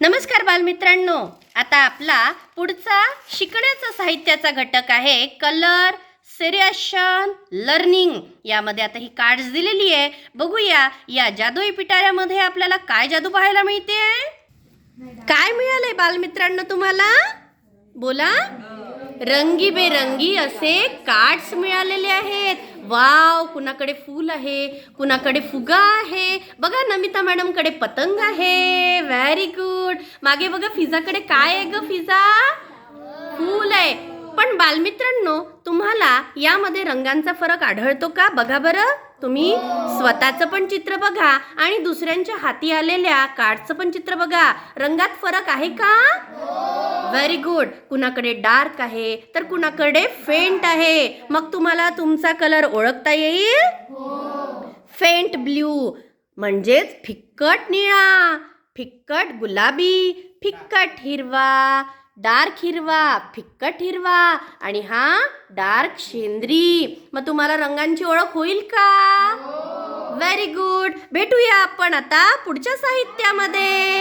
नमस्कार बालमित्रांनो. आता आपला पुढचा शिकण्याचा साहित्याचा घटक आहे कलर सेरिएशन लर्निंग यामध्ये आता ही कार्ड्स दिलेली आहे. बघूया या जादुई पिटाऱ्यामध्ये आपल्याला काय जादू पाहायला मिळते? काय मिळालंय बालमित्रांनो तुम्हाला? बोला. रंगीबेरंगी असे कार्ड्स मिळालेले आहेत. वाव कुणाकडे फूल आहे कुणाकडे फुगा आहे. बघा नमिता मॅडमकडे पतंग आहे. व्हेरी गुड मागे बघा फिजाकडे काय आहे ग फिजा फूल आहे. पण बालमित्रांनो तुम्हाला यामध्ये रंगांचा फरक आढळतो का? बघा बरं. तुम्ही स्वतःचं पण चित्र बघा आणि दुसऱ्यांच्या हाती आलेल्या कार्डचं पण चित्र बघा. रंगात फरक आहे का? व्हेरी गुड कुणाकडे डार्क आहे तर कुणाकडे फेंट आहे. मग तुम्हाला तुमचा कलर ओळखता येईल? फेंट ब्ल्यू म्हणजेच फिक्कट निळा फिक्कट गुलाबी फिक्कट हिरवा डार्क हिरवा फिक्कट हिरवा आणि हा डार्क शेंद्री. मग तुम्हाला रंगांची ओळख होईल का? व्हेरी गुड भेटूया आपण आता पुढच्या साहित्यामध्ये.